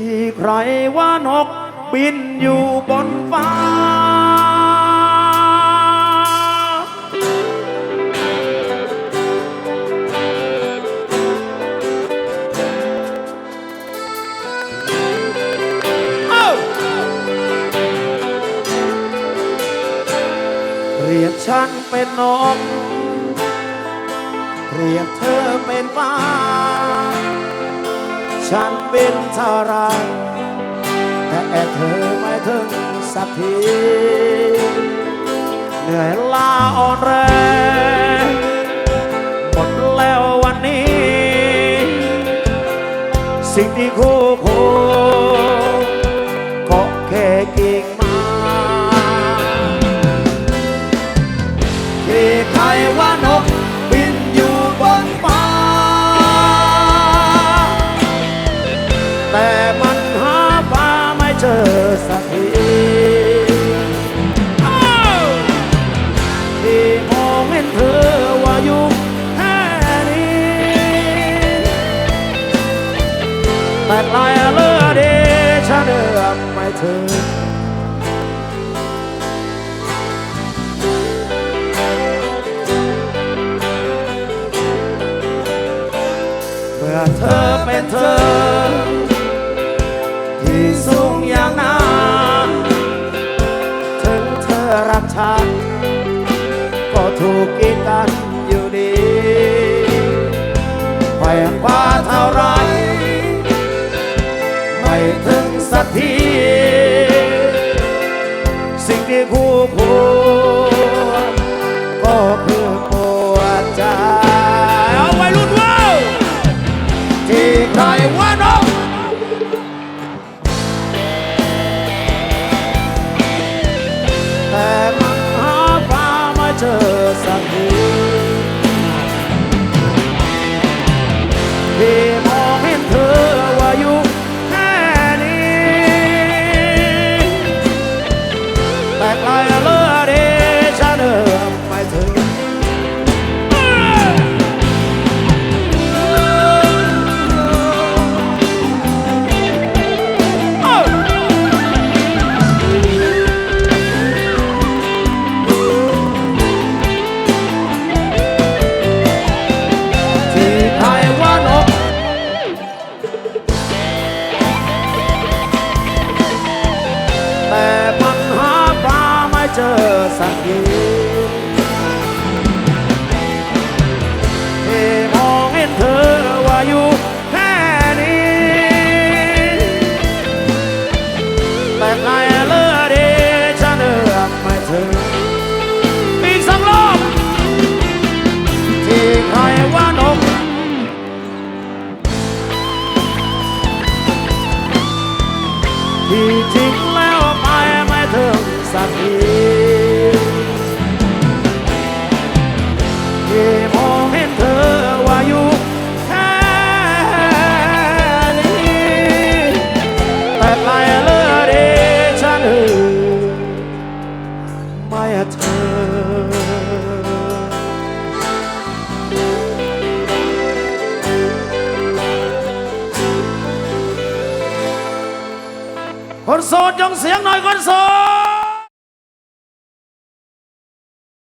ที่ใครว่านกบินอยู่บนฟ้า เรียกฉันเป็นนก เรียกเธอเป็นฟ้า ฉันบินเท่าไรแต่เธอไม่ถึงสักทีเหนื่อยล้าอ่อนแรงหมดแล้ววันนี้ สิ่งที่คู่ควร แต่ลายเลือดดีฉันเอื้อมไม่ถึงเมื่อเธอเป็นเธอ ที่สูงอย่างนั้นถึงเธอรักฉัน ก็ถูกกีดกันอยู่ดีแขวงคว้าเท่าไร สักที สิ่งที่คู่ควรก็คือปวดใจเอาไว้รุ่นว้าวที่ใครว่าน้องแต่มันหาฟ้าไม่เจอสักที ที่จ คนโสดยงเสียงหน่อยคนโส